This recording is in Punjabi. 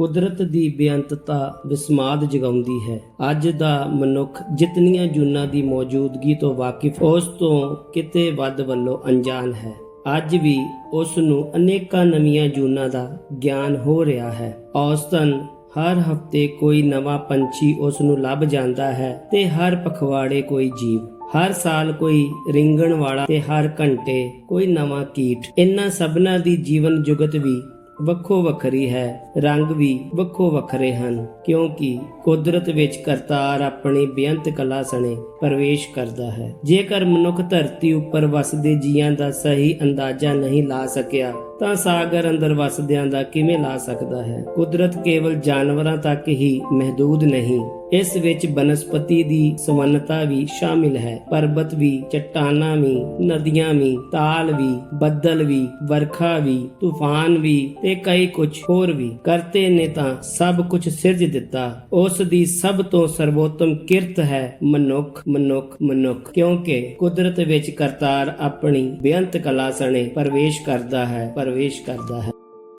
ਕੁਦਰਤ ਦੀ ਬੇਅੰਤਤਾ ਵਿਸਮਾਦ ਜਗਾਉਂਦੀ ਹੈ। ਅੱਜ ਦਾ ਮਨੁੱਖ ਜਿਤਨੀਆਂ ਜੂਨਾਂ ਦੀ ਮੌਜੂਦਗੀ ਤੋਂ ਵਾਕਿਫ, ਉਸ ਤੋਂ ਕਿਤੇ ਵੱਧ ਵੱਲੋਂ ਅਣਜਾਣ ਹੈ। ਅੱਜ ਵੀ ਉਸ ਨੂੰ ਅਨੇਕਾਂ ਨਵੀਆਂ ਜੂਨਾਂ ਦਾ ਗਿਆਨ ਹੋ ਰਿਹਾ ਹੈ। ਔਸਤਨ, ਹਰ ਹਫ਼ਤੇ ਕੋਈ ਨਵਾਂ ਪੰਛੀ ਉਸ ਨੂੰ ਲੱਭ ਜਾਂਦਾ ਹੈ ਤੇ ਹਰ ਪਖਵਾੜੇ ਕੋਈ ਜੀਵ। ਹਰ ਸਾਲ ਕੋਈ ਰਿੰਗਣ ਵਾਲਾ ਤੇ ਹਰ ਘੰਟੇ ਕੋਈ ਨਵਾਂ ਕੀਟ। ਇਨ੍ਹਾਂ ਸਭਨਾਂ ਦੀ ਜੀਵਨ ਜੁਗਤ ਵੀ ਵੱਖੋ ਵੱਖਰੀ ਹੈ। ਰੰਗ ਵੀ ਵੱਖੋ ਵੱਖਰੇ ਹਨ, ਕਿਉਂਕਿ ਕੁਦਰਤ ਵਿੱਚ ਕਰਤਾਰ ਆਪਣੀ ਬੇਅੰਤ ਕਲਾ ਸਣੇ ਪ੍ਰਵੇਸ਼ ਕਰਦਾ ਹੈ। ਜੇਕਰ ਮਨੁੱਖ ਧਰਤੀ ਉੱਪਰ ਵਸਦੇ ਜੀਆਂ ਦਾ ਸਹੀ ਅੰਦਾਜ਼ਾ ਨਹੀਂ ਲਾ ਸਕਿਆ ਤਾਂ ਸਾਗਰ ਅੰਦਰ ਵਸਦਿਆਂ ਦਾ ਕਿਵੇਂ ਲਾ ਸਕਦਾ ਹੈ? ਕੁਦਰਤ ਕੇਵਲ ਜਾਨਵਰਾਂ ਤੱਕ ਹੀ ਮਹਦੂਦ ਨਹੀਂ। ਇਸ ਵਿੱਚ ਬਨਸਪਤੀ ਦੀ ਸਵੰਨਤਾ ਵੀ ਸ਼ਾਮਿਲ ਹੈ। ਪਰਬਤ ਵੀ, ਚਟਾਨਾਂ ਵੀ, ਨਦੀਆਂ ਵੀ, ਤਾਲ ਵੀ, ਬੱਦਲ ਵੀ, ਵਰਖਾ ਵੀ, ਤੂਫਾਨ ਵੀ ਤੇ ਕਈ ਕੁਝ ਹੋਰ ਵੀ। ਕਰਤੇ ਨੇ ਤਾਂ ਸਭ ਕੁਝ ਸਿਰਜ ਦਿੱਤਾ। ਉਸ ਦੀ ਸਭ ਤੋਂ ਸਰਵੋਤਮ ਕਿਰਤ ਹੈ ਮਨੁੱਖ ਮਨੁੱਖ ਮਨੁੱਖ। ਕਿਉਂਕਿ ਕੁਦਰਤ ਵਿੱਚ ਕਰਤਾਰ ਆਪਣੀ ਬੇਅੰਤ ਕਲਾ ਸਣੇ ਪ੍ਰਵੇਸ਼ ਕਰਦਾ ਹੈ। ਪ੍ਰਵੇਸ਼ ਕਰਦਾ ਹੈ।